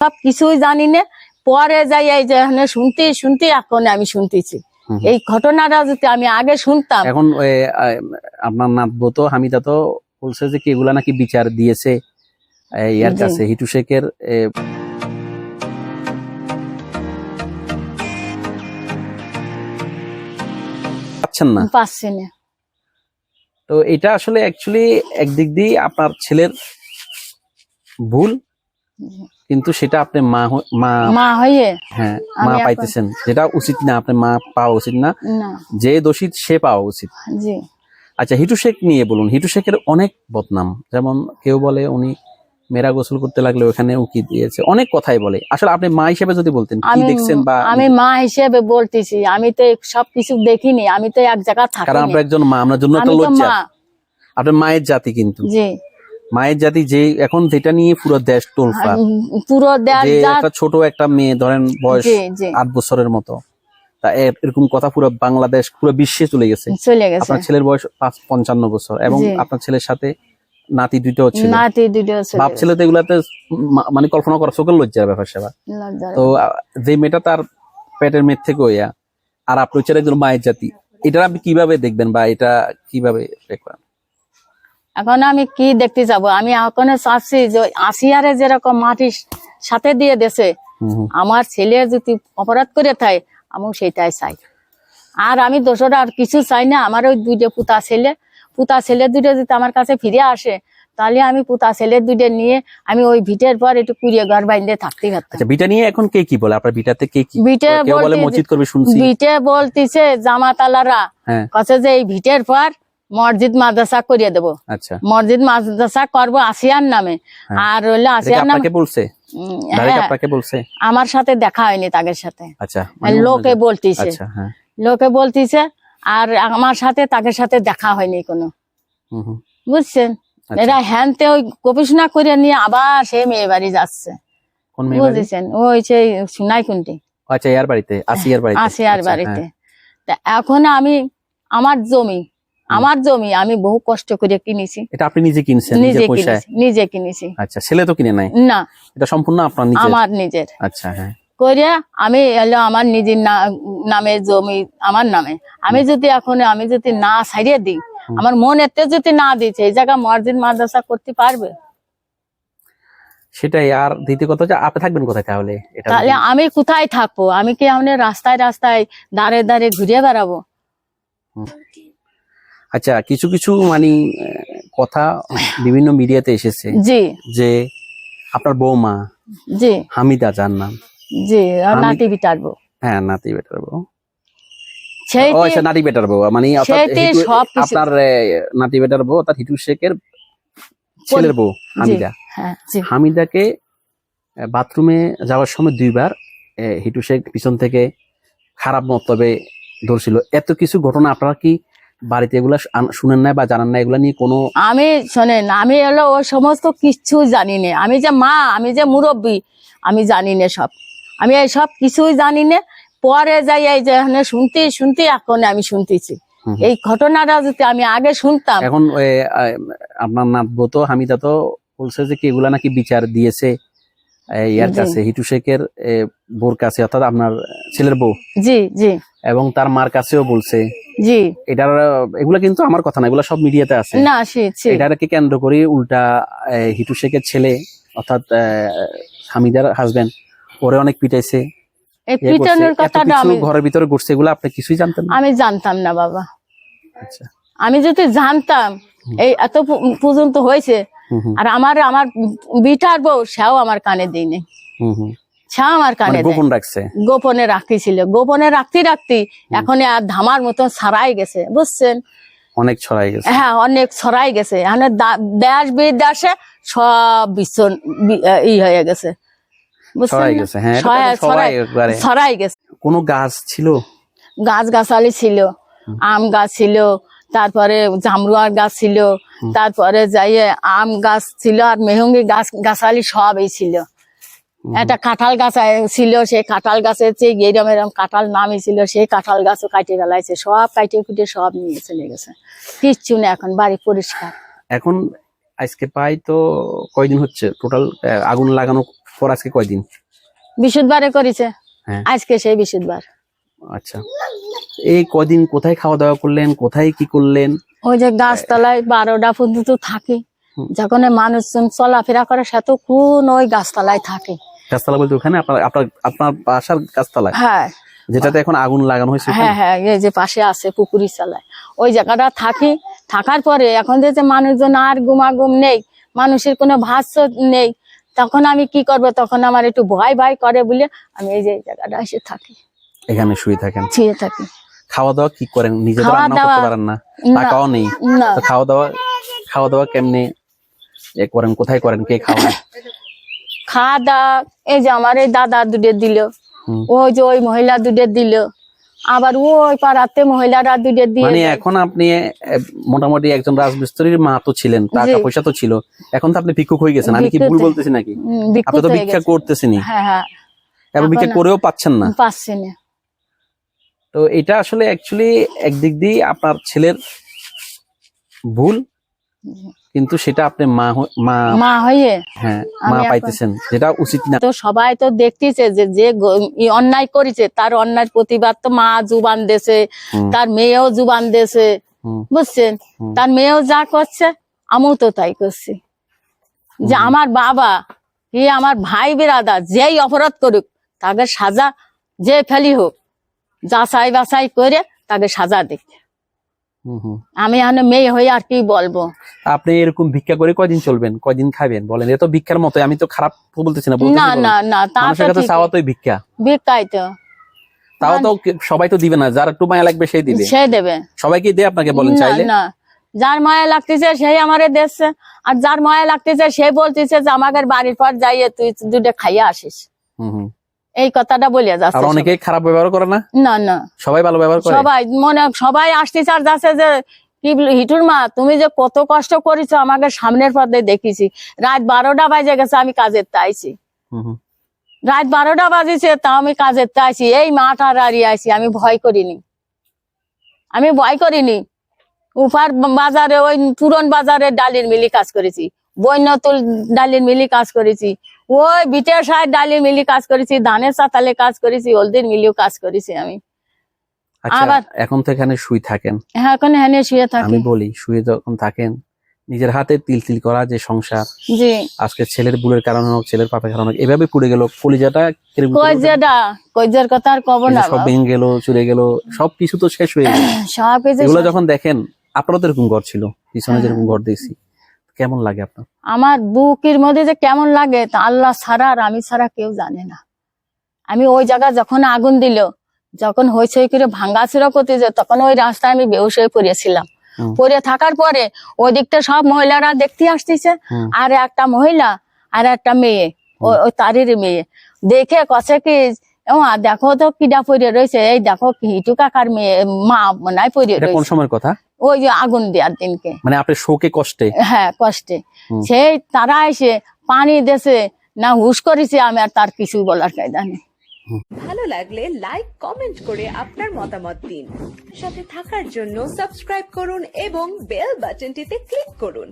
সব কিছুই জানি না। পরে যাই এই যে শুনতে শুনতে এখন আমি শুনতেছি। এই ঘটনাটা যদি আমি আগে শুনতাম। এখন আপনার নাতবো তো হামিদা তো বলছে যে কি এগুলা নাকি বিচার দিয়েছে ইয়ার কাছে হিটু শেখের পাচ্ছেন না? পাচ্ছি না। তো এটা আসলে অ্যাকচুয়ালি একদিক দিয়ে আপনার ছেলের ভুল। কিন্তু সেটা আপনি মা মা মা হয়ে হ্যাঁ মা পাইতেছেন। যেটা উচিত না আপনি মা পাওয়া উচিত না। যে দোষী সে পাওয়া উচিত। জি। আচ্ছা হিটু শেখ নিয়ে বলুন। হিটু শেখের অনেক বদনাম। যেমন কেউ বলে উনি মেয়েরা গোসল করতে লাগলে ওখানে উকি দিয়েছে। অনেক কথাই বলে। আসলে আপনি মা হিসেবে যদি বলতেন কি দেখছেন বা আমি মা হিসেবে বলতেছি। আমি তো সব কিছু দেখিনি। আমি তো এক জায়গা থাকি কারণ আপনার একজন মা আমরা জন্য একটা তো লজ্জা। আপনার মায়ের জাতি কিন্তু। জি। মায়ের জাতি যে এখন যেটা নিয়ে পুরো দেশ তোলফা উম, পুরো দেশ একটা ছোট একটা মেয়ে ধরেন বয়স আট বছরের মতো তা এরকম কথা পুরো বাংলাদেশ পুরো বিশ্বে চলে গেছে। চলে গেছে। আপনার ছেলের বয়স পাঁচ পঞ্চান্ন বছর এবং আপনার ছেলের সাথে নাতি দুইটাও ছিল। নাতি দুটো বাপ। ছেলে তো এগুলাতে মানে কল্পনা করা চোখের লজ্জার ব্যাপার সেবা। তো যে মেয়েটা তার পেটের মেয়ের থেকে ইয়া আর আপনি হচ্ছেন একজন মায়ের জাতি এটা আপনি কীভাবে দেখবেন বা এটা কীভাবে দেখবেন? এখন আমি কি দেখতে যাব? আমি এখন চাচ্ছি যে আসিয়ারে যেরকম মাটির সাথে দিয়ে হুম। আমার ছেলে যদি অপরাধ করে থাকে আমি সেটাই চাই। আর আমি দোষরা আর কিছু চাই না আমার ওই দুইটা পুতা ছেলে পুতা ছেলে দুটো যদি আমার কাছে ফিরে আসে তাহলে আমি পুতা ছেলে দুটো নিয়ে আমি ওই ভিটের পর একটু কুড়িয়ে ঘর বাইন্দে থাকতে পারতাম। আচ্ছা বিটা নিয়ে এখন কে কি বলে? আপনার বিটাতে কে কি বিটে বলে মসজিদ করবে শুনছি। ভিটে বলতিছে জামাতালারা হ্যাঁ। কাছে যে এই ভিটের পর মসজিদ মাদ্রাসা করিয়ে দেবো। আচ্ছা। মসজিদ মাদ্রাসা করব আসিয়ার নামে। হ্যাঁ। আর হইল আসিয়ার নামে বলছে? হ্যাঁ, বলছে? আমার সাথে দেখা হয়নি তাদের সাথে। আচ্ছা মানে লোকে বলতিছে। আচ্ছা হ্যাঁ। লোকে বলতিছে আর আমার সাথে তাদের সাথে দেখা হয়নি কোনো। বুঝছেন। এরা হ্যানতে ওই গবেষণা করে নিয়ে আবার সে মেয়ে বাড়ি যাচ্ছে। বুঝেছেন? ওই সেই সুনাই কুন্টি। আচ্ছা ইয়ার বাড়িতে আসিয়ার বাড়িতে। আসিয়ার বাড়িতে হ্যাঁ। তা এখন আমি আমার জমি আমার জমি আমি বহু কষ্ট করে কিনেছি। এটা আপনি নিজে কিনছেন নিজে কিনেছি নিজে কিনেছি। আচ্ছা ছেলে তো কিনে নাই? না। এটা সম্পূর্ণ আপনার নিজের? আমার নিজের। আচ্ছা হ্যাঁ। করে আমি এলো আমার নিজের নামে জমি আমার নামে। আমি যদি এখন আমি যদি না ছাড়িয়ে দিই আমার মন এতে যদি না দিচ্ছে এই জায়গা মসজিদ মাদ্রাসা করতে পারবে? সেটাই আর দ্বিতীয় কথা হচ্ছে আপনি থাকবেন কোথায় তাহলে? তাহলে আমি কোথায় থাকব? আমি কি আমি রাস্তায় রাস্তায় দাঁড়ে দাঁড়ে ঘুরে বেড়াবো? আচ্ছা কিছু কিছু মানে কথা বিভিন্ন মিডিয়াতে এসেছে জি। যে আপনার বৌমা জি। হামিদা যার নাম। জি নাতি হ্যাঁ নাতি বেটার বউ। আচ্ছা নাতি বেটার বউ। মানে আপনার নাতি বেটার বউ অর্থাৎ হিটু শেখের ছেলের বউ হামিদা। হ্যাঁ হামিদাকে বাথরুমে যাওয়ার সময় দুইবার হিটু শেখ পিছন থেকে খারাপ মতলবে ধরছিল। এত কিছু ঘটনা আপনারা কি বাড়িতে এগুলা শুনেন না বা জানান না এগুলা নিয়ে কোনো আমি শোনেন আমি হলো ওই সমস্ত কিচ্ছু জানি না। আমি যে মা আমি যে মুরব্বী আমি জানি না সব। আমি এই সব কিছুই জানি না। পরে যাই এই যে শুনতে শুনতে এখন আমি শুনতেছি। এই ঘটনাটা যদি আমি আগে শুনতাম এখন আপনার নাতবো তো হামিদা তো বলছে যে কি এগুলা নাকি বিচার দিয়েছে। ইয়ার কাছে হিটু শেখের বোর কাছে অর্থাৎ আপনার ছেলের বউ। জি জি। এবং তার মার কাছেও বলছে। জি। এটার এগুলা কিন্তু আমার কথা না এগুলা সব মিডিয়াতে আছে। না এটাকে কেন্দ্র করে উল্টা হিটু শেখের ছেলে অর্থাৎ হামিদার হাজবেন্ড ওরে অনেক পিটাইছে। পিটনের কথাটা আমি ঘরের ভিতরে ঘুরছে এগুলো আপনি কিছুই জানতেন না? আমি জানতাম না বাবা। আচ্ছা। আমি যদি জানতাম এই এত পর্যন্ত হয়েছে আর আমার আমার বিটার বউ সেও আমার কানে দিইনি সেও আমার কানে মানে গোপন রাখছে? গোপনে রাখতেছিল গোপনে রাখতে রাখতে এখন আর ধামার মতো ছড়াই গেছে বুঝছেন? অনেক ছড়াই গেছে। হ্যাঁ অনেক ছড়াই গেছে। এখন দেশ বিদেশে সব বিশ্ব ই হয়ে গেছে। ছড়াই গেছে হ্যাঁ ছড়াই গেছে। কোনো গাছ ছিল? গাছ গাছালি ছিল আম গাছ ছিল তারপরে জামরুয়ার গাছ ছিল তারপরে যাইয়ে আম গাছ ছিল আর মেহঙ্গি গাছ গাছালি সবই ছিল। একটা কাঁঠাল গাছ ছিল সেই কাঁঠাল গাছের চেয়ে এরম এরম কাঁঠাল নামই ছিল সেই কাঁঠাল গাছও কাটে ফেলাইছে সব কাটে কুটে সব নিয়ে চলে গেছে। কিচ্ছু না এখন বাড়ি পরিষ্কার। এখন আজকে পাই তো কয়দিন হচ্ছে? টোটাল আগুন লাগানো পর আজকে কয়দিন? বিশুদ্ধবারে করেছে। হ্যাঁ। আজকে সেই বিশুদ্ধবার। আচ্ছা। এই কদিন কোথায় খাওয়া দাওয়া করলেন? কোথায় কি করলেন? ওই যে গাছতলায় বারোটা পর্যন্ত থাকে। যখন মানুষজন চলাফেরা করে সে তো কোন ওই গাছতলায় থাকে। গাছতলা বলতে ওখানে আপনার আপনার আপনার বাসার গাছতলায়? হ্যাঁ। যেটাতে এখন আগুন লাগানো হয়েছে হ্যাঁ হ্যাঁ এই যে পাশে আছে পুকুরি চালায়। ওই জায়গাটা থাকি। থাকার পরে এখন যে মানুষজন আর গুমাগুম নেই মানুষের কোনো ভাষ্য নেই তখন আমি কি করব? তখন আমার একটু ভয় ভয় করে বলে আমি এই যে জায়গাটা এসে থাকি। এখানে শুয়ে থাকেন? ছিঁড়ে থাকি। খাওয়া দাওয়া কি করেন? নিজে তো খাওয়া রান্না করতে পারেন না। টাকাও নেই। তো খাওয়া দাওয়া খাওয়া দাওয়া কেমনে এ করেন? কোথায় করেন? কে খাওয়ান খাওয়া দাওয়া এই যে আমার এই দাদা দুধের দিল। ওই যে ওই মহিলা দুধের দিল। আবার ওই পাড়াতে মহিলারা দুধের দিয়ে মানে এখন আপনি মোটামুটি একজন রাজমিস্ত্রির মা তো ছিলেন টাকা পয়সা তো ছিল। এখন তো আপনি ভিক্ষুক হয়ে গেছেন। আমি কি ভুল বলতেছি নাকি? আপনি তো ভিক্ষা। করতেছেনি হ্যাঁ হ্যাঁ। এবং ভিক্ষা করেও পাচ্ছেন না। পাচ্ছি না তো এটা আসলে অ্যাকচুয়ালি একদিক দিয়ে আপনার ছেলের ভুল। কিন্তু সেটা আপনি মা মা মা হয়ে হ্যাঁ মা পাইতেছেন। যেটা উচিত না। তো সবাই তো দেখতেছে যে যে অন্যায় করেছে তার অন্যায় প্রতিবাদ তো মা জুবান হুম, তার মেয়েও জুবান হুম, বুঝছেন? তার মেয়েও যা করছে আমিও তো তাই করছি। যে আমার বাবা কি আমার ভাই বেরাদা যেই অপরাধ করুক তাকে সাজা যে ফেলি হোক যাচাই বাছাই করে তাকে সাজা দিক হুম, হুম। আমি এখানে মেয়ে হয়ে আর কি বলব? আপনি এরকম ভিক্ষা করে কয়দিন চলবেন? কয়দিন খাবেন বলেন এটা তো ভিক্ষার মতো আমি তো খারাপ বলতেছি না না না না কাছে চাওয়া তো ভিক্ষা। বিকাই তো। তাও তো সবাই তো দিবে না যার একটু মায়া লাগবে সেই দিবে। সে দেবে। সবাইকে দিয়ে আপনাকে বলেন চাইলে? না যার মায়া লাগতেছে সেই আমারে দেখছে আর যার মায়া লাগতেছে সে বলতেছে যে আমাদের বাড়ির পর যাইয়ে তুই দুটো খাইয়া আসিস। হুম, হুম। এই কথাটা বলিয়া আর যাচ্ছে অনেকে খারাপ ব্যবহার করে না। না না। সবাই ভালো ব্যবহার করে? সবাই মনে সবাই আসতেছে আর যাচ্ছে যে কি হিটুর মা তুমি যে কত কষ্ট করেছ আমাকে সামনের পথে দেখিছি। রাত বারোটা বাজে গেছে আমি কাজের তাইছি। রাত বারোটা বাজেছে তা আমি কাজের তাইছি এই মাঠ আর হারিয়ে আইছি আমি ভয় করিনি। আমি ভয় করিনি। উপার বাজারে ওই পুরন বাজারে ডালির মিলি কাজ করেছি। বৈন্যতুল ডালির মিলি কাজ করেছি। ওই বিটের সাহেব ডালির মিলি কাজ করেছি ধানের সাতালে কাজ করেছি হলদির মিলিও কাজ করেছি আমি। আচ্ছা আবার- এখন তো এখানে শুই থাকেন। হ্যাঁ এখন হেনে শুয়ে থাকি। আমি বলি শুয়ে যখন থাকেন নিজের হাতে তিল তিল করা যে সংসার জি। আজকে ছেলের ভুলের কারণে হোক ছেলের পাপের কারণে হোক এভাবে পুড়ে গেল কলিজাটা? কইজেটা কইজের কথা আর কব না সব ভেঙে গেল চুরে গেল সবকিছু তো শেষ হয়ে গেল। সব এগুলো যখন দেখেন আপনারও তো এরকম ঘর ছিল পিছনে হ্যাঁ। যেরকম ঘর দিয়েছি কেমন লাগে আপনার? আমার বুকের মধ্যে যে কেমন লাগে তা আল্লাহ ছাড়া আর আমি ছাড়া কেউ জানে না। আমি ওই জায়গা যখন আগুন দিল যখন হইচই করে ভাঙ্গাচুরা করতে যে তখন ওই রাস্তায় আমি বেউস হয়ে পড়েছিলাম। পড়ে থাকার পরে ওই দিকটা সব মহিলারা দেখতে আসতেছে। আর একটা মহিলা আর একটা মেয়ে ও- ওই তারের মেয়ে। দেখে কছে কি দেখো তো কিডা পড়ে রয়েছে এই দেখো হিটু কাকার মেয়ে মা নাই পড়ে এটা কোন সময়ের কথা? ওই যে আগুন দেওয়ার দিনকে। মানে আপনার শোকে কষ্টে? হ্যাঁ কষ্টে। সেই তারা এসে পানি দেশে না হুশ করেছে আমি আর তার কিছু বলার কায়দা নেই। ভালো লাগলে লাইক কমেন্ট করে আপনার মতামত দিন। সাথে থাকার জন্য সাবস্ক্রাইব করুন এবং বেল বাটনটিতে ক্লিক করুন।